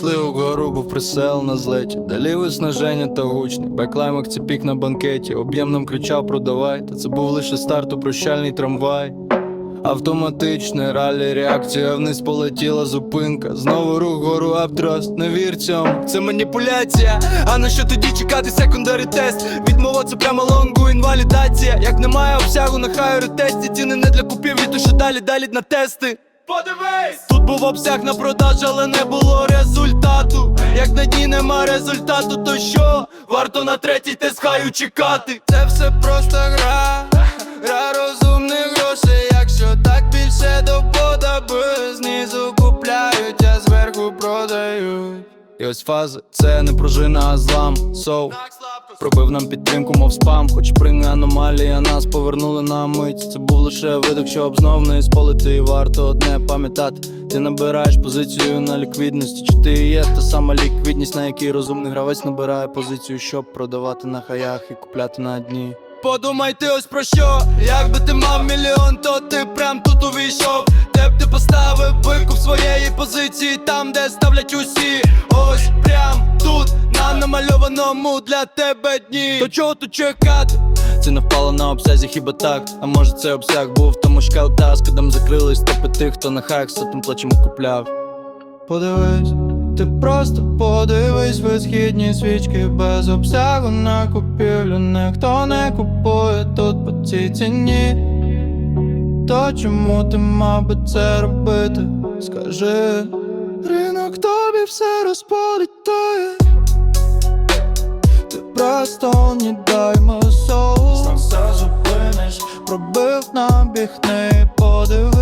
вгору був присел на злеті, далі виснаження та гучні. Беклаймак це пік на банкеті, об'єм нам кричав продавай, та це був лише старт у прощальний трамвай. Автоматичне ралі, реакція вниз полетіла зупинка. Знову рух гору аптраст, не вір цьому. Це маніпуляція. А на що тоді чекати секундарі тест? Відмова це прямо лонгу інвалідація. Як немає обсягу на хайру тесті, ціни не для купівлі, то що далі, далі на тести. Подивись! Тут був обсяг на продаж, але не було результату. Як на дні нема результату, то що? Варто на третій тест хаю чекати. Це все просто гра, гра розумних грошей. Якщо так більше до подоби, знизу купляють, а зверху продають. І ось фаза, це не пружина, а злам. Соу пробив нам підтримку, мов спам. Хоч прийми аномалія, нас повернули на мить. Це був лише видох, щоб знов не спалити. І варто одне пам'ятати. Ти набираєш позицію на ліквідності. Чи ти є та сама ліквідність, на якій розумний гравець набирає позицію, щоб продавати на хаях і купляти на дні. Подумай ти ось про що, якби ти мав мільйон, то ти прям тут увійшов. Де б ти поставив викуп своєї позиції, там, де ставлять усі. Ось прям тут, на намальованому для тебе дні. То чого тут чекати? Це не впало на обсязі, хіба так? А може це обсяг був, тому шкаута, з кодом закрились топи тих, хто на хайк сотим плачем купляв. Подивись, ти просто подивись висхідні свічки без обсягу на купівлю. Ніхто не купує тут по цій ціні. То чому ти мав би це робити? Скажи, ринок тобі все розполітає. набіг не подивись